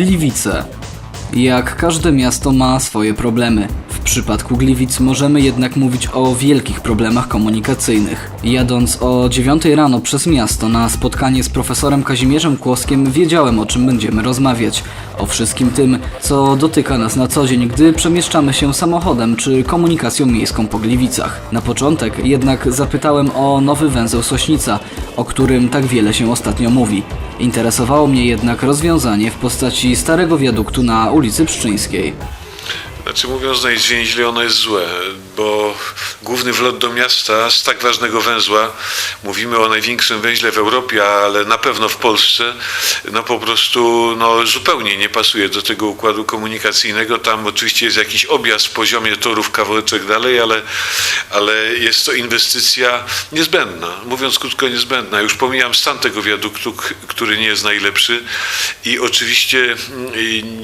Gliwice. Jak każde miasto ma swoje problemy. Przypadku Gliwic możemy jednak mówić o wielkich problemach komunikacyjnych. Jadąc o 9 rano przez miasto na spotkanie z profesorem Kazimierzem Kłoskiem wiedziałem o czym będziemy rozmawiać. O wszystkim tym, co dotyka nas na co dzień, gdy przemieszczamy się samochodem czy komunikacją miejską po Gliwicach. Na początek jednak zapytałem o nowy węzeł Sośnica, o którym tak wiele się ostatnio mówi. Interesowało mnie jednak rozwiązanie w postaci starego wiaduktu na ulicy Pszczyńskiej. Znaczy mówiąc najzwięźle, ono jest złe, bo główny wlot do miasta z tak ważnego węzła, mówimy o największym węźle w Europie, ale na pewno w Polsce, no po prostu no, zupełnie nie pasuje do tego układu komunikacyjnego. Tam oczywiście jest jakiś objazd w poziomie torów kawałeczek dalej, ale, ale jest to inwestycja niezbędna, mówiąc krótko niezbędna. Już pomijam stan tego wiaduktu, który nie jest najlepszy i oczywiście mm,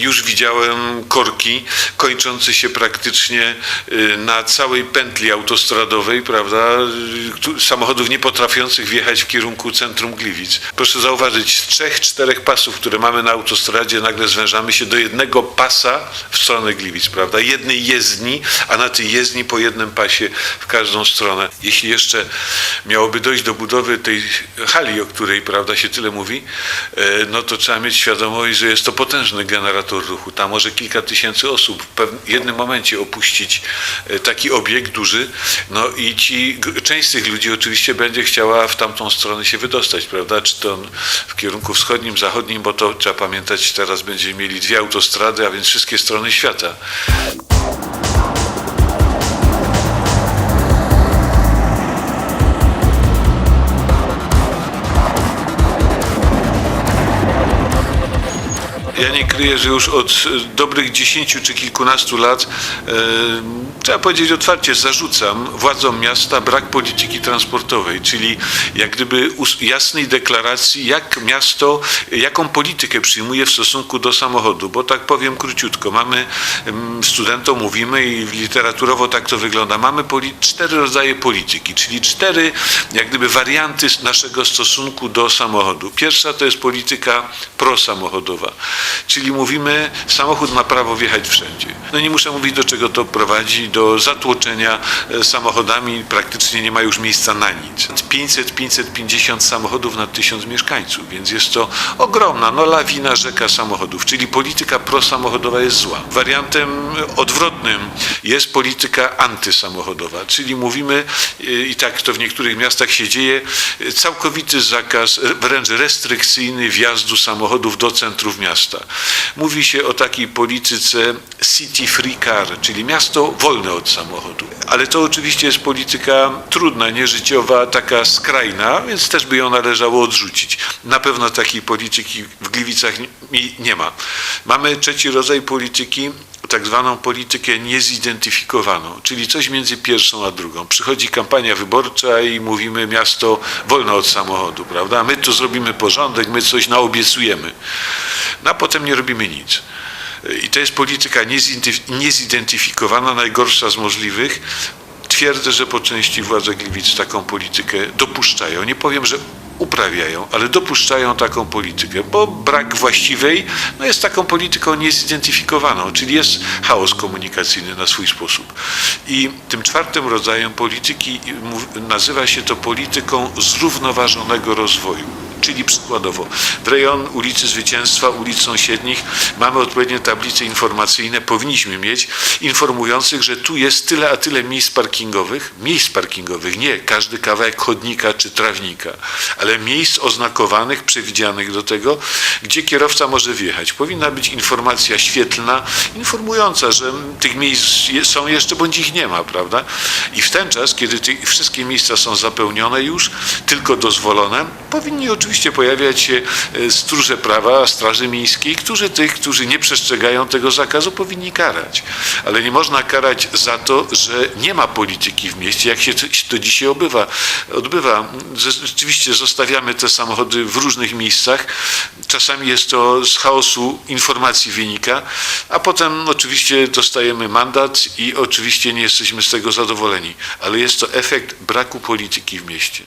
już widziałem korki kończące się praktycznie y, na całej pętli autostradowej, prawda, samochodów nie potrafiących wjechać w kierunku centrum Gliwic. Proszę zauważyć, z trzech, czterech pasów, które mamy na autostradzie, nagle zwężamy się do jednego pasa w stronę Gliwic, prawda, jednej jezdni, a na tej jezdni po jednym pasie w każdą stronę. Jeśli jeszcze miałoby dojść do budowy tej hali, o której, prawda, się tyle mówi, e, no to trzeba mieć świadomość, że jest to potężny generator ruchu. Tam może kilka tysięcy osób w pewnym jednym momencie opuścić e, taki obiekt duży, no i ci, część z tych ludzi oczywiście będzie chciała w tamtą stronę się wydostać, prawda, czy to w kierunku wschodnim, zachodnim, bo to trzeba pamiętać, teraz będziemy mieli dwie autostrady, a więc wszystkie strony świata. Ja nie kryję, że już od e, dobrych 10 czy kilkunastu lat, e, trzeba powiedzieć otwarcie, zarzucam władzom miasta brak polityki transportowej, czyli jak gdyby jasnej deklaracji, jak miasto, jaką politykę przyjmuje w stosunku do samochodu, bo tak powiem króciutko, mamy studentom mówimy i literaturowo tak to wygląda, mamy cztery rodzaje polityki, czyli cztery jak gdyby warianty naszego stosunku do samochodu. Pierwsza to jest polityka prosamochodowa, czyli mówimy, samochód ma prawo wjechać wszędzie. No nie muszę mówić, do czego to prowadzi, do zatłoczenia e, samochodami, praktycznie nie ma już miejsca na nic. 500-550 samochodów na tysiąc mieszkańców, więc jest to ogromna, no lawina, rzeka samochodów, czyli polityka prosamochodowa jest zła. Wariantem odwrotnym jest polityka antysamochodowa, czyli mówimy, e, i tak to w niektórych miastach się dzieje, e, całkowity zakaz, wręcz restrykcyjny wjazdu samochodów do centrów miasta. Mówi się o takiej polityce city free car, czyli miasto wolne od samochodu. Ale to oczywiście jest polityka trudna, nieżyciowa, taka skrajna, więc też by ją należało odrzucić. Na pewno takiej polityki w Gliwicach nie ma. Mamy trzeci rodzaj polityki, tak zwaną politykę niezidentyfikowaną, czyli coś między pierwszą a drugą. Przychodzi kampania wyborcza i mówimy miasto wolne od samochodu, prawda? My tu zrobimy porządek, my coś naobiecujemy. No a potem nie robimy nic. I to jest polityka niezidentyf- niezidentyfikowana, najgorsza z możliwych. Twierdzę, że po części władze Gliwic taką politykę dopuszczają. Nie powiem, że uprawiają, ale dopuszczają taką politykę, bo brak właściwej no jest taką polityką niezidentyfikowaną, czyli jest chaos komunikacyjny na swój sposób. I tym czwartym rodzajem polityki nazywa się to polityką zrównoważonego rozwoju. Czyli przykładowo w rejon ulicy Zwycięstwa, ulic sąsiednich mamy odpowiednie tablice informacyjne, powinniśmy mieć, informujących, że tu jest tyle a tyle miejsc parkingowych, miejsc parkingowych, nie każdy kawałek chodnika czy trawnika, ale miejsc oznakowanych, przewidzianych do tego, gdzie kierowca może wjechać. Powinna być informacja świetlna, informująca, że tych miejsc są jeszcze bądź ich nie ma, prawda? I w ten czas, kiedy wszystkie miejsca są zapełnione już, tylko dozwolone, powinni oczywiście pojawiać się e, stróże prawa, straży miejskiej, którzy tych, którzy nie przestrzegają tego zakazu, powinni karać. Ale nie można karać za to, że nie ma polityki w mieście, jak się to, dzisiaj obywa, odbywa. Rzeczywiście zostawiamy te samochody w różnych miejscach. Czasami jest to z chaosu informacji wynika, a potem oczywiście dostajemy mandat i oczywiście nie jesteśmy z tego zadowoleni. Ale jest to efekt braku polityki w mieście.